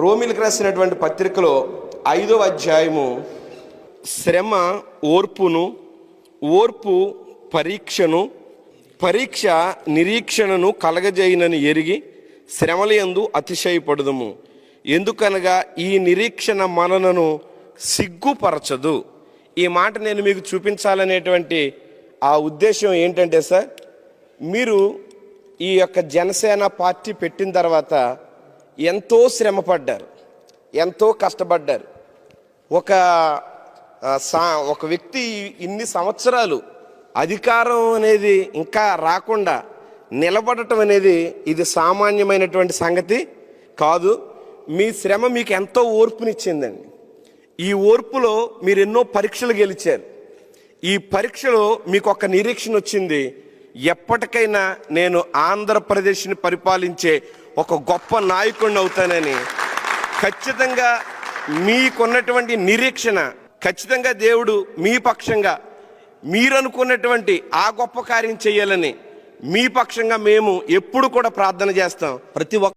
రోమిలకు రాసినటువంటి పత్రికలో ఐదవ అధ్యాయము శ్రమ ఓర్పును ఓర్పు పరీక్షను పరీక్ష నిరీక్షణను కలగజేయనని ఎరిగి శ్రమలయందు అతిశయపడదుము. ఎందుకనగా ఈ నిరీక్షణ మనలను సిగ్గుపరచదు. ఈ మాట నేను మీకు చూపించాలనేటువంటి ఆ ఉద్దేశం ఏంటంటే సార్ మీరు ఈ యొక్క జనసేన పార్టీ పెట్టిన తర్వాత ఎంతో శ్రమపడ్డారు. ఎంతో కష్టపడ్డారు. ఒక సా ఒక వ్యక్తి ఇన్ని సంవత్సరాలు అధికారం అనేది ఇంకా రాకుండా నిలబడటం అనేది ఇది సామాన్యమైనటువంటి సంగతి కాదు. మీ శ్రమ మీకు ఎంతో ఓర్పునిచ్చిందండి. ఈ ఓర్పులో మీరు ఎన్నో పరీక్షలు గెలిచారు. ఈ పరీక్షలో మీకు ఒక నిరీక్షణ వచ్చింది. ఎప్పటికైనా నేను ఆంధ్రప్రదేశ్ని పరిపాలించే ఒక గొప్ప నాయకుడిని అవుతానని. ఖచ్చితంగా మీకున్నటువంటి నిరీక్షణ ఖచ్చితంగా దేవుడు మీ పక్షంగా మీరు అనుకున్నటువంటి ఆ గొప్ప కార్యం చేయాలని మీ పక్షంగా మేము ఎప్పుడు కూడా ప్రార్థన చేస్తాం. ప్రతి ఒక్క